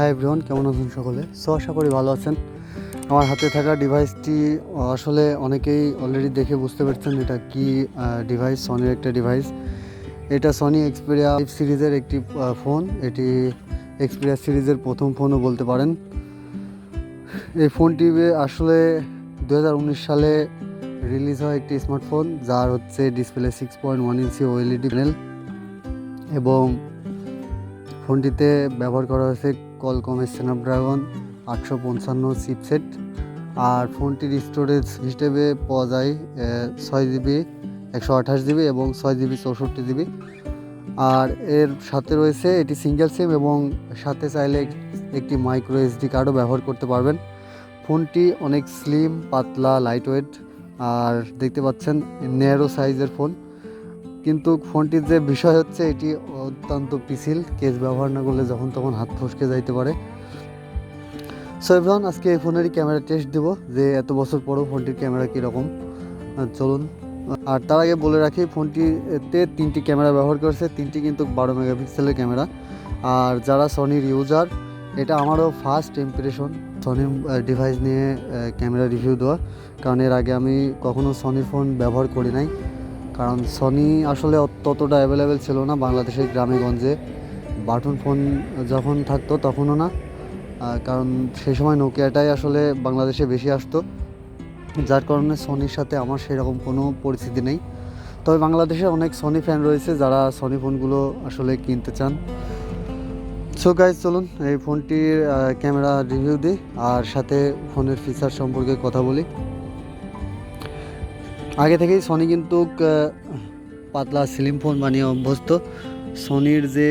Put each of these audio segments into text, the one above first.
Hi everyone, কেমন আছেন সকলে? সো আশা করি ভালো আছেন। আমার হাতে থাকা ডিভাইসটি আসলে অনেকেই অলরেডি দেখে বুঝতে পারছেন এটা কি ডিভাইস সনির একটা ডিভাইস এটা সনি এক্সপিরিয়া সিরিজের একটি ফোন এটি এক্সপিরিয়া সিরিজের প্রথম ফোনও বলতে পারেন। এই ফোনটি আসলে দু হাজার উনিশ সালে রিলিজ হয় একটি স্মার্টফোন যার হচ্ছে display six point one inch OLED panel এবং ফোনটিতে ব্যবহার করা হয়েছে কলকমের স্ন্যাপড্রাগন আটশো পঞ্চান্ন চিপসেট আর ফোনটির স্টোরেজ হিসেবে পাওয়া যায় ছয় জিবি একশো আঠাশ জিবি এবং ছয় জিবি চৌষট্টি জিবি আর এর সাথে রয়েছে এটি সিঙ্গেল সিম এবং সাথে চাইলে একটি মাইক্রো এসডি কার্ডও ব্যবহার করতে পারবেন। ফোনটি অনেক স্লিম পাতলা লাইট ওয়েট আর দেখতে পাচ্ছেন ন্যারো সাইজের ফোন কিন্তু ফোনটির যে বিষয় হচ্ছে, এটি অত্যন্ত পিছিল। কেস ব্যবহার না করলে যখন তখন হাত ফসকে যাইতে পারে। সো এভরিওয়ান আজকে এই ফোনেরই ক্যামেরা টেস্ট দেব যে এত বছর পরেও ফোনটির ক্যামেরা কীরকম। চলুন। আর তার আগে বলে রাখি, ফোনটিতে তিনটি ক্যামেরা ব্যবহার করেছে। তিনটি কিন্তু বারো মেগাপিক্সেলের ক্যামেরা। আর যারা সনির ইউজার এটা আমারও ফার্স্ট ইমপ্রেশন সনির ডিভাইস নিয়ে ক্যামেরা রিভিউ দেওয়া। কারণ এর আগে আমি কখনো সনির ফোন ব্যবহার করি নাই। কারণ সনি আসলে ততটা অ্যাভেলেবেল ছিল না বাংলাদেশের গ্রামে গঞ্জে বাটন ফোন যখন থাকতো তখনও না। কারণ সেই সময় নোকিয়াটাই আসলে বাংলাদেশে বেশি আসতো। যার কারণে সনির সাথে আমার সেরকম কোনো পরিস্থিতি নেই। তবে বাংলাদেশে অনেক সনি ফ্যান রয়েছে যারা সনি ফোনগুলো আসলে কিনতে চান। সো গাইজ চলুন এই ফোনটির ক্যামেরা রিভিউ দিই আর সাথে ফোনের ফিচার সম্পর্কে কথা বলি। আগে থেকেই সনি কিন্তু পাতলা স্লিম ফোন বানিয়ে অভ্যস্ত। সনির যে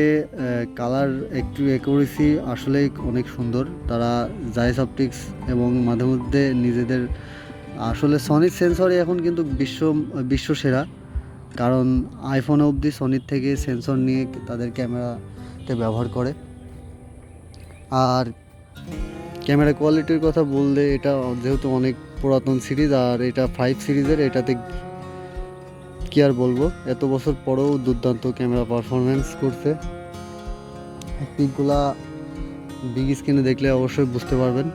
কালার একটু অ্যাকুরেসি আসলেই অনেক সুন্দর। তারা জাইস অপটিক্স এবং মাঝে মধ্যে নিজেদের, আসলে সনির সেন্সরই এখন কিন্তু বিশ্ব বিশ্ব সেরা। কারণ আইফোন অবধি সনির থেকে সেন্সর নিয়ে তাদের ক্যামেরাতে ব্যবহার করে। আর ক্যামেরা কোয়ালিটির কথা বললে এটা যেহেতু অনেক পুরাতন সিরিজ আর এটা ফাইভ সিরিজের, এটাতে কি আর বলব? এত বছর পরেও দুর্দান্ত ক্যামেরা পারফরমেন্স করছে। পিকগুলা বিগ স্ক্রিনে দেখলে অবশ্যই বুঝতে পারবেন।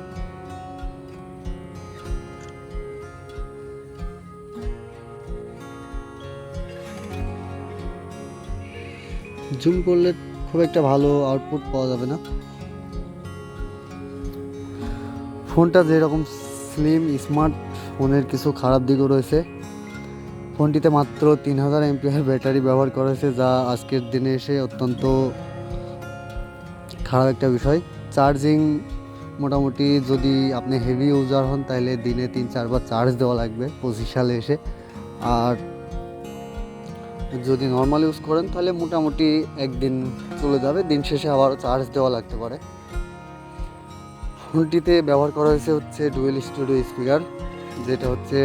জুম করলে খুব একটা ভালো আউটপুট পাওয়া যাবে না। ফোনটা যেরকম স্লিম স্মার্ট, ফোনের কিছু খারাপ দিকও রয়েছে। ফোনটিতে মাত্র তিন হাজার এমপিআর ব্যাটারি ব্যবহার করা হয়েছে, যা আজকের দিনে এসে অত্যন্ত খারাপ একটা বিষয়। চার্জিং মোটামুটি যদি আপনি হেভি ইউজার হন, তাহলে দিনে তিন চারবার চার্জ দেওয়া লাগবে পঁচিশ সালে এসে। আর যদি নর্মাল ইউজ করেন, তাহলে মোটামুটি একদিন চলে যাবে, দিন শেষে আবারও চার্জ দেওয়া লাগতে পারে। ফোনটিতে ব্যবহার করা হয়েছে হচ্ছে ডুয়েল স্টুডিও স্পিকার যেটা হচ্ছে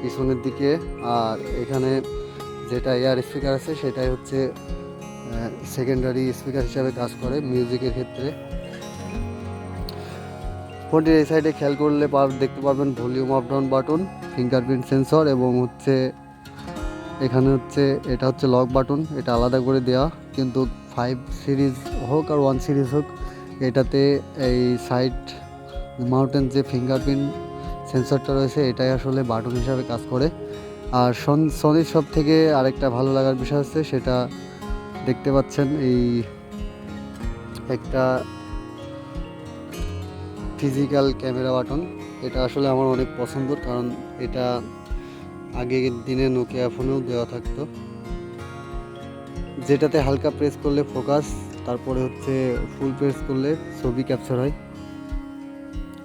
পিছনের দিকে, আর এখানে যেটা এয়ার স্পিকার আছে, সেটাই হচ্ছে সেকেন্ডারি স্পিকার হিসাবে কাজ করে মিউজিকের ক্ষেত্রে। ফোনটির এই সাইডে খেয়াল করলে দেখতে পারবেন volume up down button fingerprint sensor এবং হচ্ছে, এখানে হচ্ছে, এটা হচ্ছে লক বাটন এটা আলাদা করে দেওয়া কিন্তু ফাইভ সিরিজ হোক আর ওয়ান সিরিজ হোক এটাতে এই সাইড মাউন্টেন যে ফিঙ্গারপ্রিন্ট সেন্সরটা রয়েছে, এটাই আসলে বাটন হিসাবে কাজ করে। আর সন- সনির সব থেকে আরেকটা ভালো লাগার বিষয় হচ্ছে সেটা দেখতে পাচ্ছেন এই একটা ফিজিক্যাল ক্যামেরা বাটন এটা আসলে আমার অনেক পছন্দ, কারণ এটা আগের দিনে নোকিয়া ফোনেও দেওয়া থাকতো। যেটাতে হালকা প্রেস করলে ফোকাস তারপরে হচ্ছে ফুল প্রেস করলে ছবি ক্যাপচার হয়।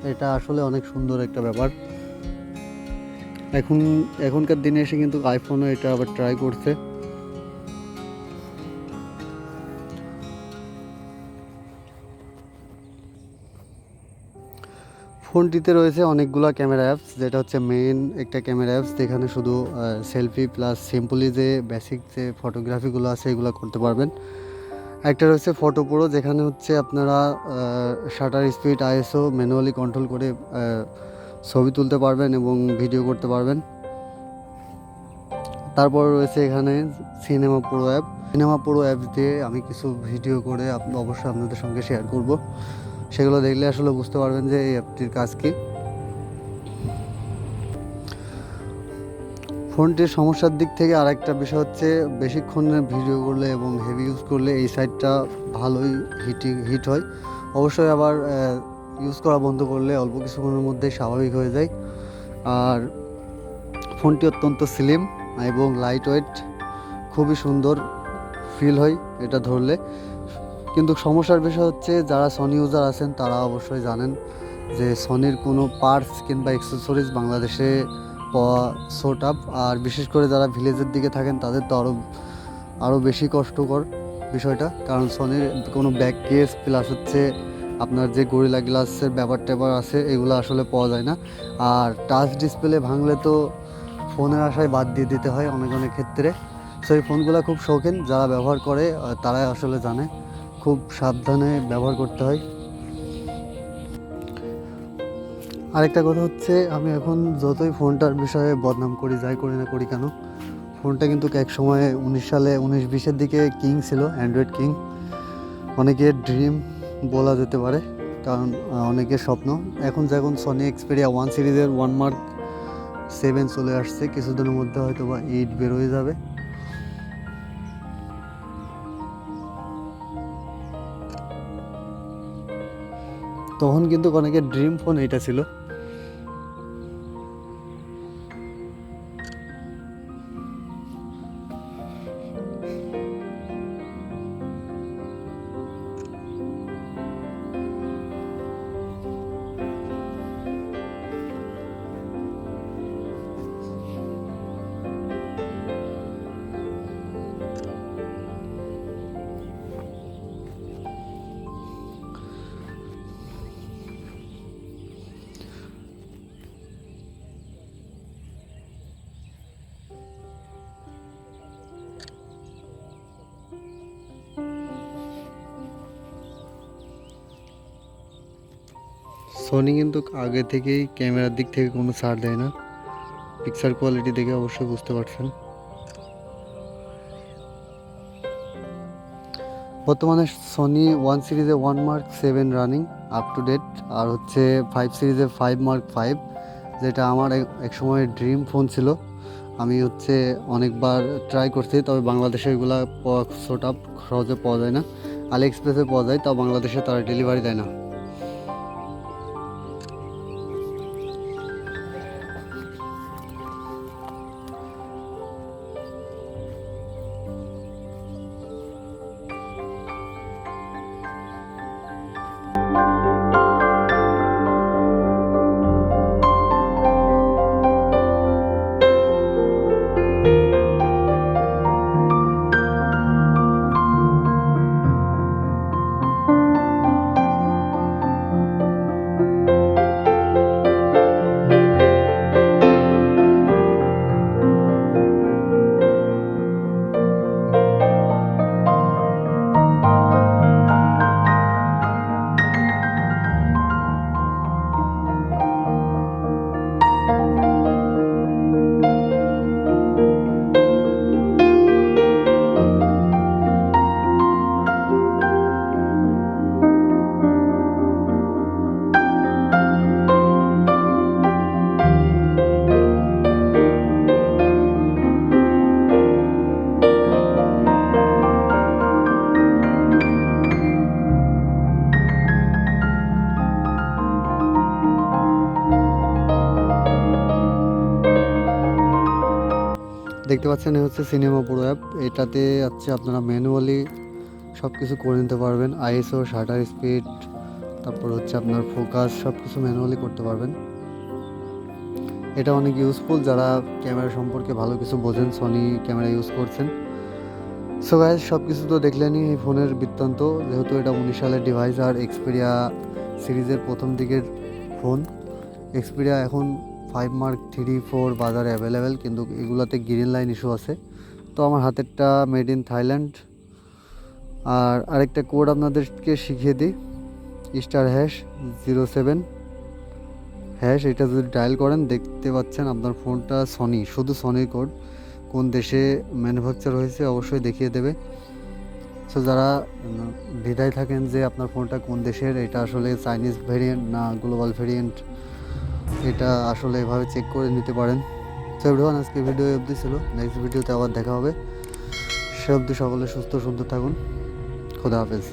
এটা আসলে অনেক সুন্দর একটা ব্যাপার। এখন, এখনকার দিনে এসে কিন্তু আইফোনও এটা আবার ট্রাই করছে। ফোনটিতে রয়েছে অনেকগুলো ক্যামেরা অ্যাপস যেটা হচ্ছে মেইন একটা ক্যামেরা অ্যাপস যেখানে শুধু সেলফি প্লাস সিম্পলি যে বেসিক যে ফটোগ্রাফিগুলো আছে, এগুলো করতে পারবেন। একটা রয়েছে ফটো প্রো যেখানে হচ্ছে আপনারা shutter speed ISO manually control করে ছবি তুলতে পারবেন এবং ভিডিও করতে পারবেন। তারপর রয়েছে এখানে cinema pro app cinema pro app দিয়ে আমি কিছু ভিডিও করে অবশ্যই আপনাদের সঙ্গে শেয়ার করব। সেগুলো দেখলে আসলে বুঝতে পারবেন যে এই অ্যাপটির কাজ কী। ফোনটির সমস্যার দিক থেকে আরেকটা বিষয় হচ্ছে বেশিক্ষণ ভিডিও করলে এবং হেভি ইউজ করলে এই সাইডটা ভালোই হিটিং হিট হয়। অবশ্যই আবার ইউজ করা বন্ধ করলে অল্প কিছুক্ষণের মধ্যেই স্বাভাবিক হয়ে যায়। আর ফোনটি অত্যন্ত স্লিম এবং লাইট ওয়েট খুবই সুন্দর ফিল হয় এটা ধরলে। কিন্তু সমস্যার বিষয় হচ্ছে যারা সনি ইউজার আছেন তারা অবশ্যই জানেন যে সনির কোনো পার্টস কিংবা অ্যাক্সেসরিজ বাংলাদেশে পাওয়া আপ, আর বিশেষ করে যারা ভিলেজের দিকে থাকেন, তাদের তো আরও আরও বেশি কষ্টকর বিষয়টা। কারণ সনির কোনো ব্যাক কেস প্লাস হচ্ছে আপনার যে গরিলা গ্লাসের ব্যাপার ট্যাপার আছে, এগুলো আসলে পাওয়া যায় না। আর টাচ ডিসপ্লে ভাঙলে তো ফোনের আশায় বাদ দিয়ে দিতে হয় অনেক অনেক ক্ষেত্রে। সো এই ফোনগুলো খুব শৌখিন, যারা ব্যবহার করে তারাই আসলে জানে। খুব সাবধানে ব্যবহার করতে হয়। আরেকটা কথা হচ্ছে, আমি এখন যতই ফোনটার বিষয়ে বদনাম করি, যাই করি না করি কেন, ফোনটা কিন্তু এক সময় উনিশ সালে, উনিশ বিশের দিকে কিং ছিল, অ্যান্ড্রয়েড কিং। অনেকের ড্রিম বলা যেতে পারে, কারণ অনেকের স্বপ্ন। এখন যখন সনি এক্সপেরিয়া ওয়ান সিরিজের ওয়ান মার্ক সেভেন চলে আসছে, কিছুদিনের মধ্যে হয়তো বা এইট বের হয়ে যাবে। তখন কিন্তু অনেকের ড্রিম ফোন এটা ছিল। সোনি কিন্তু আগে থেকেই ক্যামেরার দিক থেকে কোনো ছাড় দেয় না। পিকচার কোয়ালিটি দেখে অবশ্যই বুঝতে পারছেন। বর্তমানে সনি ওয়ান সিরিজে one mark seven running up to date আর হচ্ছে ফাইভ সিরিজে ফাইভ মার্ক ফাইভ যেটা আমার এক- সময় ড্রিম ফোন ছিল। আমি হচ্ছে অনেকবার ট্রাই করছি, তবে বাংলাদেশে এগুলা শোট আপ সহজে পাওয়া যায় না। আলি এক্সপ্রেসে পাওয়া যায়, তাও বাংলাদেশে তারা ডেলিভারি দেয় না। দেখতে পাচ্ছেন হচ্ছে সিনেমা পুরো অ্যাপ এটাতে হচ্ছে আপনারা ম্যানুয়ালি সব কিছু করে নিতে পারবেন। আইএসও শাটার স্পিড তারপর হচ্ছে আপনার ফোকাস সব কিছু ম্যানুয়ালি করতে পারবেন। এটা অনেক ইউজফুল যারা ক্যামেরা সম্পর্কে ভালো কিছু বোঝেন সনি ক্যামেরা ইউজ করছেন। সো গাইজ সব কিছু তো দেখলেনই এই ফোনের বৃত্তান্ত। যেহেতু এটা উনিশ সালের ডিভাইস আর এক্সপিরিয়া সিরিজের প্রথম দিকের ফোন এক্সপিরিয়া এখন ফাইভ মার্ক থ্রি ফোর বাজারে অ্যাভেলেবেল কিন্তু এগুলোতে গ্রিন লাইন ইস্যু আছে। তো আমার হাতেরটা মেড ইন থাইল্যান্ড আর আরেকটা কোড আপনাদেরকে শিখিয়ে দিই। Star hash zero seven hash এটা যদি ডায়াল করেন, দেখতে পাচ্ছেন আপনার ফোনটা সনি শুধু সনির কোড কোন দেশে ম্যানুফ্যাকচার হয়েছে অবশ্যই দেখিয়ে দেবে। সো যারা দ্বিধায় থাকেন যে আপনার ফোনটা কোন দেশের, এটা আসলে চাইনিজ ভেরিয়েন্ট না গ্লোবাল ভেরিয়েন্ট এটা আসলে এভাবে চেক করে নিতে পারেন। তো আজকে ভিডিও অবধি ছিল। নেক্সট ভিডিওতে আবার দেখা হবে। সে অবধি সকলে সুস্থ, সুন্দর থাকুন। খোদা হাফেজ।